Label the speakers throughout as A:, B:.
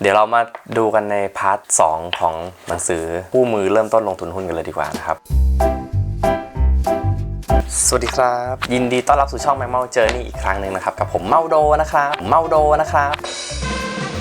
A: เดี๋ยวเรามาดูกันในพาร์ทสองของหนังสือผู้มือเริ่มต้นลงทุนหุ้นกันเลยดีกว่านะครับ สวัสดีครับ ยินดีต้อนรับสู่ช่องแม m เมาเจอนี่อีกครั้งหนึ่งนะครับ กับผมเมาโดนะครับผมเมาโดนะครับ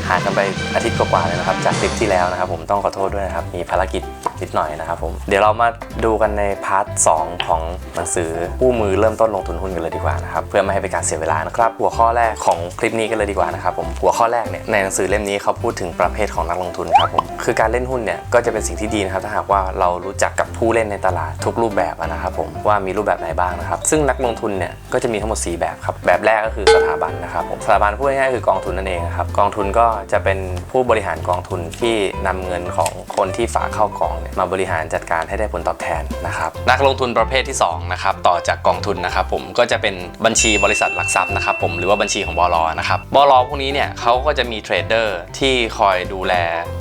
A: ห่างกันไปอาทิตย์กว่าๆเลยนะครับ จากคลิปที่แล้วนะครับ ผมต้องขอโทษด้วยนะครับ มีภารกิจ นิดหน่อยนะครับผม เดี๋ยวเรามาดูกันในพาร์ทสองของหนังสือผู้มือเริ่มต้นลงทุนหุ้นกันเลยดีกว่านะครับ เพื่อไม่ให้เป็นการเสียเวลานะครับ หัวข้อแรกของคลิปนี้กันเลยดีกว่านะครับผม หัวข้อแรกเนี่ยในหนังสือเล่มนี้เขาพูดถึงประเภทของนักลงทุนครับผม คือการเล่นหุ้นเนี่ยก็จะเป็นสิ่งที่ดีนะครับถ้าหากว่าเรารู้จักกับผู้เล่นในตลาดทุกรูปแบบนะครับผมว่ามีรูปแบบไหนบ้างนะครับ ซึ่งนักลงทุนเนี่ยก็จะมีทั้งหมด 4 แบบครับ แบบแรกก็คือสถาบันนะครับผม สถาบันพูดง่ายๆคือกองทุนนั่นเองครับ กองทุนก็จะเป็นผู้บริหารกองทุนที่นำเงินของคนที่ฝากเข้ากองเนี่ยมาบริหารจัดการให้ได้ผลตอบแทนนะครับนักลงทุนประเภทที่2นะครับต่อจากกองทุนนะครับผมก็จะเป็นบัญชีบริษัทหลักทรัพย์นะครับผมหรือว่าบัญชีของบลนะครับบลพวกนี้เนี่ยเขาก็จะมีเทรดเดอร์ที่คอยดูแล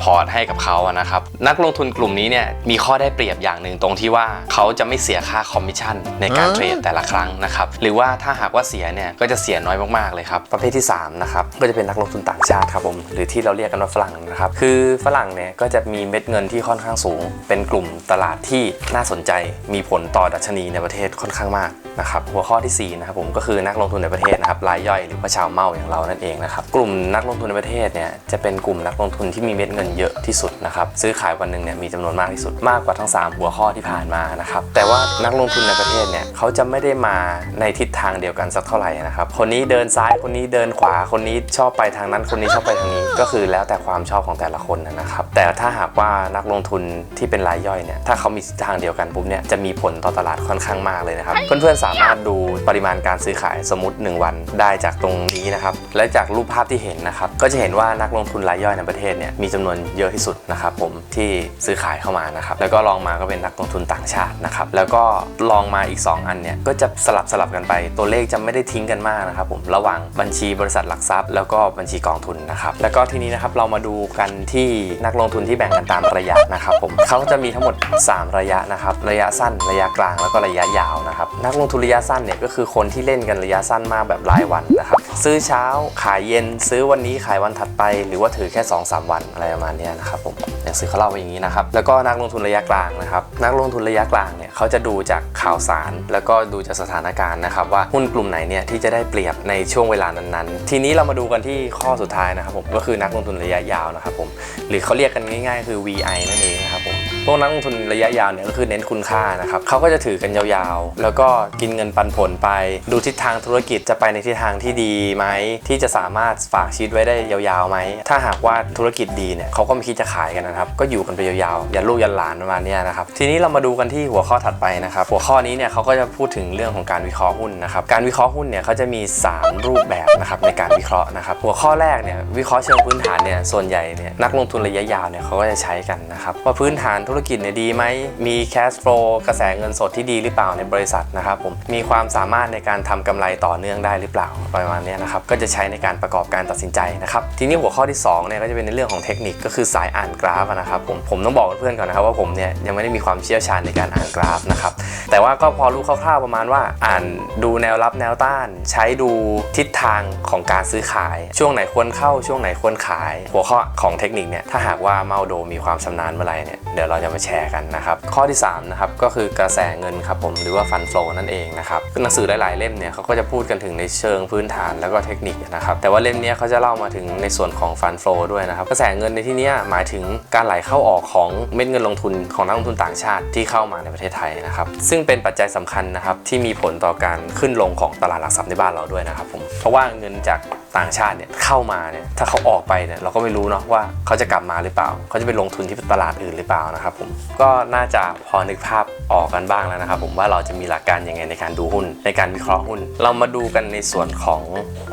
A: พอร์ตให้กับเขาอะนะครับนักลงทุนกลุ่มนี้เนี่ยมีข้อได้เปรียบอย่างหนึ่งตรงที่ว่าเขาจะไม่เสียค่าคอมมิชชั่นในการเทรดแต่ละครั้งนะครับหรือว่าถ้าหากว่าเสียเนี่ยก็จะเสียน้อยมากๆเลยครับประเภทที่3นะครับก็จะเป็นนักลงทุนต่างชาติครับผมหรือที่เราเรียกกันว่าฝรั่งนะครับคือฝรั่งเนี่ยก็จะมีเม็ดเงินที่ค่อนข้างสูงเป็นกลุ่มตลาดที่น่าสนใจมีผลต่อดัชนีในประเทศค่อนข้างมากนะครับหัวข้อที่สี่นะครับผมก็คือนักลงทุนในประเทศนะครับรายย่อยหรือว่าชาวเมาอย่างเรานั่นเองนะครับกลุ่มนักลงทุนในประเทศเนี่ยจะเป็นกลุ่มนักลงทุนที่มีเม็ดเงินเยอะที่สุดนะครับซื้อขายวันหนึ่งเนี่ยมีจำนวนมากที่สุดมากกว่าทั้ง 3 หัวข้อที่ผ่านมานะครับแต่ว่านักลงทุนในประเทศเนี่ยเขาจะไม่ได้มาในทิศทางเดียวกันสักเท่าไหร่นะครับคนนี้เดินซ้ายคนนี้เดินขวาคนนี้ชอบไปทางนั้น คนนี้ชอบไปทางนี้ก็คือแล้วแต่ความชอบของแต่ละคนนะครับแต่ถ้าหากว่านักลงทุนทเป็นรายย่อยเนี่ยถ้าเขามีทิศทางเดียวกันปุ๊บเนี่ยจะมีผลต่อตลาดค่อนข้างมากเลยนะครับ เพื่อนๆสามารถดูปริมาณการซื้อขายสมมติ 1 วันได้จากตรงนี้นะครับและจากรูปภาพที่เห็นนะครับก็จะเห็นว่านักลงทุนรายย่อยในประเทศเนี่ยมีจำนวนเยอะที่สุดนะครับผมที่ซื้อขายเข้ามานะครับแล้วก็ลองมาก็เป็นนักลงทุนต่างชาตินะครับแล้วก็ลองมาอีก 2 อันเนี่ยก็จะสลับสลับกันไปตัวเลขจะไม่ได้ทิ้งกันมากนะครับผมระหว่างบัญชีบริษัทหลักทรัพย์ แล้วก็บัญชีกองทุนนะครับแล้วก็ทีนี้นะครับเรามาดูกันที่นักลงทุนที่แบ่งกันตามระยะนะครับผมเขาจะมีทั้งหมด 3 ระยะนะครับ ระยะสั้น ระยะกลาง แล้วก็ระยะยาวนะครับ นักลงทุนระยะสั้นเนี่ยก็คือคนที่เล่นกันระยะสั้นมากแบบรายวันนะครับ ซื้อเช้าขายเย็น ซื้อวันนี้ขายวันถัดไป หรือว่าถือแค่ 2-3 วันอะไรประมาณนี้นะครับผมหนังสือเขาเล่าไว้อย่างนี้นะครับ แล้วก็นักลงทุนระยะกลางนะครับ นักลงทุนระยะกลางเนี่ยเขาจะดูจากข่าวสาร แล้วก็ดูจากสถานการณ์นะครับว่าหุ้นกลุ่มไหนเนี่ยที่จะได้เปรียบในช่วงเวลานั้นๆ ทีนี้เรามาดูกันที่ข้อสุดท้ายนะครับผมก็คือนักลงทุนระยะยาวนะครับผมหรือเขาเรียกกันง่าย ๆ คือ VI นั่นเองนะครับ พวกนักลงทุนระยะยาวเนี่ยก็คือเน้นคุณค่านะครับเขาก็จะถือกันยาวๆ แล้วก็กินเงินปันผลไป ดูทิศทางธุรกิจจะไปในทิศทางที่ดีไหมที่จะสามารถฝากชีวิตไว้ได้ยาวๆไหมถ้าหากว่าธุรกิจดีเนี่ยเขาก็ไม่คิดจะขายกันนะครับ ก็อยู่กันไปยาวๆยันลูกยันหลานประมาณเนี้ยนะครับทีนี้เรามาดูกันที่หัวข้อถัดไปนะครับหัวข้อนี้เนี่ยเขาก็จะพูดถึงเรื่องของการวิเคราะห์หุ้นนะครับการวิเคราะห์หุ้นเนี่ยเขาจะมี 3 รูปแบบนะครับในการวิเคราะห์นะครับหัวข้อแรกเนี่ยวิเคราะห์เชิงพื้นฐานเนี่ยส่วนใหญ่เนี่ยนักลงทุนระยะยาวเนี่ยเขาก็จะใช้กันนะครับว่าพื้นฐานธุรกิจเนี่ยดีไหม มี cash flow กระแสเงินสดที่ดีหรือเปล่าในบริษัทนะครับผม มีความสามารถในการทำกำไรต่อเนื่องได้หรือเปล่าประมาณนี้นะครับ ก็จะใช้ในการประกอบการตัดสินใจนะครับ ทีนี้หัวข้อที่2เนี่ยก็จะเป็นในเรื่องของเทคนิคก็คือสายอ่านกราฟนะครับผม ผมต้องบอกเพื่อนๆก่อนนะครับว่าผมเนี่ยยังไม่ได้มีความเชี่ยวชาญในการอ่านกราฟนะครับ แต่ว่าก็พอรู้คร่าวๆประมาณว่าอ่านดูแนวรับแนวต้าน ใช้ดูทิศทางของการซื้อขาย ช่วงไหนควรเข้าช่วงไหนควรขาย หัวข้อของเทคนิคเนี่ยถ้าหากว่าเมาโดมีความชำนาญเมื่อไหร่เนี่ยเดี๋ยวเราจะมาแชร์กันนะครับ ข้อที่3นะครับก็คือกระแสเงินครับผมหรือว่าฟันโฟนั่นเองนะครับหนังสือหลาย ๆ เล่มเนี่ยเขาก็จะพูดกันถึงในเชิงพื้นฐานแล้วก็เทคนิคนะครับแต่ว่าเล่มนี้เขาจะเล่ามาถึงในส่วนของฟันโฟด้วยนะครับกระแสเงินในที่นี้หมายถึงการไหลเข้าออกของเม็ดเงินลงทุนของนักลงทุนต่างชาติที่เข้ามาในประเทศไทยนะครับซึ่งเป็นปัจจัยสำคัญนะครับที่มีผลต่อการขึ้นลงของตลาดหลักทรัพย์ในบ้านเราด้วยนะครับผมเพราะว่าเงินจากต่างชาติเนี่ยเข้ามาเนี่ยถ้าเขาออกไปเนี่ยเราก็ไม่รู้เนาะว่าเขาจะกลับมาหรือเปล่า เขาจะไปลงทุนที่ตลาดอื่นหรือเปล่านะครับผมก็น่าจะพอนึกภาพออกกันบ้างแล้วนะครับผมว่าเราจะมีหลักการยังไงในการดูหุ้น ในการวิเคราะห์หุ้น เรามาดูกันในส่วนของ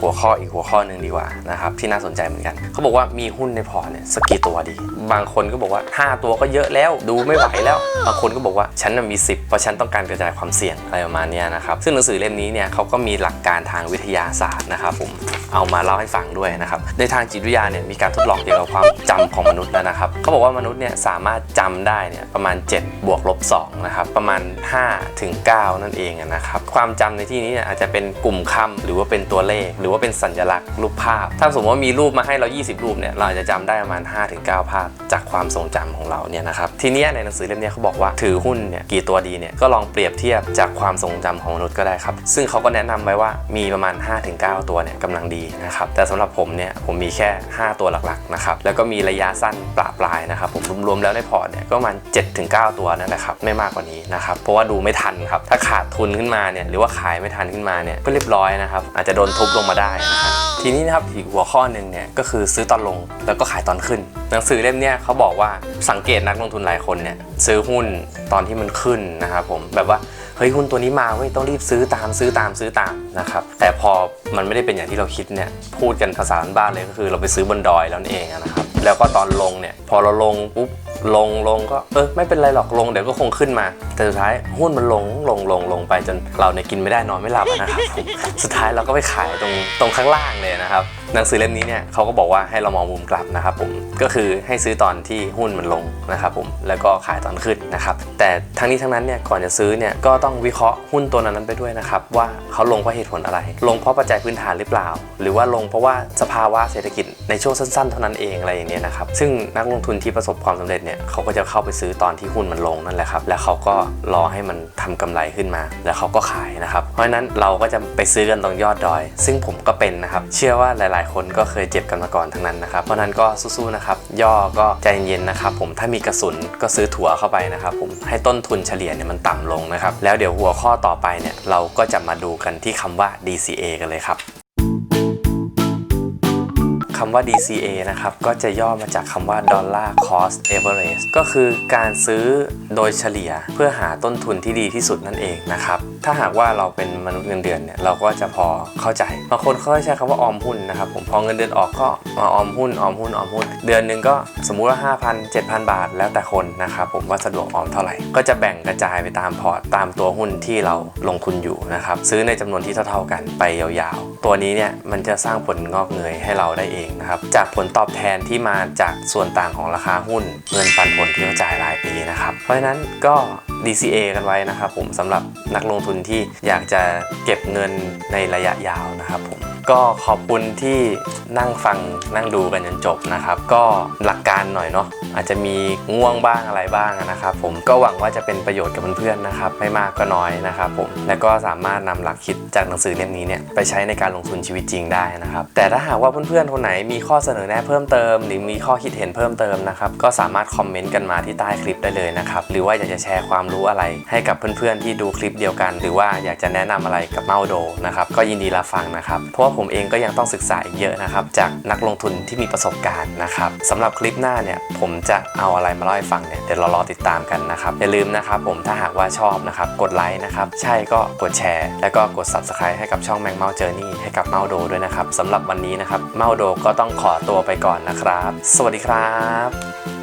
A: หัวข้ออีกหัวข้อหนึ่งดีกว่านะครับที่น่าสนใจเหมือนกัน เขาบอกว่ามีหุ้นในพอร์ตเนี่ยสักกี่ตัวดี บางคนก็บอกว่า 5 ตัวก็เยอะแล้วดูไม่ไหวแล้ว บางคนก็บอกว่าฉันมี 10 เพราะฉันต้องการกระจายความเสี่ยงอะไรประมาณนี้นะครับซึ่งหนังสือเล่มนี้เนี่ยเขาก็มีหลักการทางวิทยาศาสตร์นะครับผมเอามาเล่าให้ฟังด้วยนะครับ ในทางจิตวิทยาเนี่ยมีการทดลองเกี่ยวกับความจำของมนุษย์แล้วนะครับเขาบอกว่ามนุษย์เนี่ยสามารถจำได้เนี่ยประมาณ 7 บวกลบ2นะครับประมาณ5ถึง9นั่นเองนะครับความจำในที่นี้เนี่ยอาจจะเป็นกลุ่มคำหรือว่าเป็นตัวเลข หรือว่าเป็นสัญลักษณ์รูปภาพ ถ้าสมมติว่ามีรูปมาให้เรา 20 รูปเนี่ยเราอาจจะจำได้ประมาณ5ถึง9ภาพ จากความทรงจำของเราเนี่ยนะครับทีนี้ในหนังสือเล่มนี้เขาบอกว่าถือหุ้นเนี่ยกี่ตัวดีเนี่ยก็ลองเปรียบเทียบจากความทรงจำของมนุษย์ก็ได้ครับซึ่งเขาก็แนะนำไว้ว่ามีประมาณ 5-9 ตัวเนี่ยกำลังดีนะครับ แต่สำหรับผมเนี่ยผมมีแค่ 5 ตัวหลักๆนะครับ แล้วก็มีระยะสั้นปลาปลายนะครับ ผมรวมๆแล้วในพอร์ตเนี่ยก็ประมาณ7-9 ตัวนั่นแหละครับ ไม่มากกว่านี้นะครับ เพราะว่าดูไม่ทันครับ ถ้าขาดทุนขึ้นมาเนี่ยหรือว่าขายไม่ทันขึ้นมาเนี่ยก็เรียบร้อยนะครับ อาจจะโดนทุบลงมาได้นะครับทีนี้นะครับอีกหัวข้อหนึ่งเนี่ยก็คือซื้อตอนลงแล้วก็ขายตอนขึ้น หนังสือเล่มเนี้ยเขาบอกว่าสังเกตนักลงทุนหลายคนเนี่ยซื้อหุ้นตอนที่มันขึ้นนะครับผมแบบว่า เฮ้ยหุ้นตัวนี้มาเว้ยต้องรีบซื้อตามซื้อตามซื้อตามนะครับแต่พอมันไม่ได้เป็นอย่างที่เราคิดเนี่ยพูดกันภาษาบ้านเลยก็คือเราไปซื้อบนดอยแล้วนั่นเองนะครับแล้วก็ตอนลงเนี่ยพอเราลงปุ๊บลงลงก็เออไม่เป็นไรหรอกลงเดี๋ยวก็คงขึ้นมา แต่สุดท้ายหุ้นมันลงลงลงลงไปจนเราเนี่ยกินไม่ได้นอนไม่หลับนะครับผมสุดท้ายเราก็ไปขายตรงตรงข้างล่างเลยนะครับหนังสือเล่มนี้เนี่ยเขาก็บอกว่าให้เรามองมุมกลับนะครับผมก็คือให้ซื้อตอนที่หุ้นมันลงนะครับผมแล้วก็ขายตอนขึ้นนะครับแต่ทั้งนี้ทั้งนั้นเนี่ยก่อนจะซื้อเนี่ยก็ต้องวิเคราะห์หุ้นตัวนั้นไปด้วยนะครับว่าเขาลงเพราะเหตุผลอะไร ลงเพราะปัจจัยพื้นฐานหรือเปล่า หรือว่าลงเพราะว่าสภาวะเศรษฐกิจในช่วงสั้นๆ เท่านั้นเองอะไรอย่างเงี้ยนะครับซึ่งนักลงทุนที่ประสบความสำเร็จเนี่ยเขาก็จะเข้าไปซื้อตอนที่หุ้นมันลงนั่นแหละครับแล้วเขาก็รอให้มันทำกำไรขึ้นมา แล้วเขาก็ขายนะครับเพราะฉะนั้นเราก็จะไปซื้อกันตรงยอดดอย ซึ่งผมก็เป็นนะครับเชื่อว่าหลายๆ คนก็เคยเจ็บกันมาก่อนทั้งนั้นนะครับ เพราะฉะนั้นก็สู้ๆนะครับย่อก็ใจเย็นๆนะครับผมถ้ามีกระสุนก็ซื้อถั่วเข้าไปนะครับผมให้ต้นทุนเฉลี่ยเนี่ยมันต่ำลงนะครับแล้วเดี๋ยวหัวข้อต่อไปเนี่ยเราก็จะมาดูกันที่คำว่า DCA กันเลยครับ คำว่า DCA นะครับ ก็จะย่อมาจากคำว่า Dollar Cost Average ก็คือการซื้อโดยเฉลี่ยเพื่อหาต้นทุนที่ดีที่สุดนั่นเองนะครับ ถ้าหากว่าเราเป็นมนุษย์เงินเดือนเนี่ยเราก็จะพอเข้าใจบางคนเขาใช้คำว่าออมหุ้นนะครับผมพอเงินเดือนออกก็มาออมหุ้นออมหุ้นออมหุ้น เดือนหนึ่งก็สมมุติว่า 5,000 7,000 บาท แล้วแต่คนนะครับผมว่าสะดวกออมเท่าไหร่ ก็จะแบ่งกระจายไปตามพอร์ตตามตัวหุ้นที่เราลงทุนอยู่นะครับซื้อในจำนวนที่เท่า ๆกันไปยาวๆ ตัวนี้เนี่ยมันจะสร้างผลงอกเงยให้เราได้เองนะครับจากผลตอบแทนที่มาจากส่วนต่างของราคาหุ้น เงินปันผลที่เขาจ่ายรายปีนะครับ เพราะฉะนั้นก็ DCA กันไว้นะครับผมสำหรับนักลงทุนที่อยากจะเก็บเงินในระยะยาวนะครับผม ก็ขอบคุณที่นั่งฟังนั่งดูกันจนจบนะครับ ก็หลักการหน่อยเนาะอาจจะมีง่วงบ้างอะไรบ้างนะครับ ผมก็หวังว่าจะเป็นประโยชน์กับเพื่อนๆนะครับ ไม่มากก็น้อยนะครับผมและก็สามารถนำหลักคิดจากหนังสือเล่มนี้เนี่ยไปใช้ในการลงทุนชีวิตจริงได้นะครับ แต่ถ้าหากว่าเพื่อนๆคนไหนมีข้อเสนอแนะเพิ่มเติม หรือมีข้อคิดเห็นเพิ่มเติมนะครับก็สามารถคอมเมนต์กันมาที่ใต้คลิปได้เลยนะครับหรือว่าอยากจะแชร์ความรู้อะไร ให้กับเพื่อนๆที่ดูคลิปเดียวกัน หรือว่าอยากจะแนะนำอะไรกับเมาโดนะครับก็ยินดีรับฟังนะครับเพราะผมเองก็ยังต้องศึกษาอีกเยอะนะครับ จากนักลงทุนที่มีประสบการณ์นะครับสำหรับคลิปหน้าเนี่ยผมจะเอาอะไรมาเล่าให้ฟังเนี่ยเดี๋ยวเรารอติดตามกันนะครับ อย่าลืมนะครับผมถ้าหากว่าชอบนะครับกดไลค์นะครับ ใช่ก็กดแชร์ แล้วก็กด subscribe ให้กับช่องแมงเมาเจอร์นี่ให้กับเมาโดด้วยนะครับสำหรับวันนี้นะครับเมาโดก็ต้องขอตัวไปก่อนนะครับ สวัสดีครับ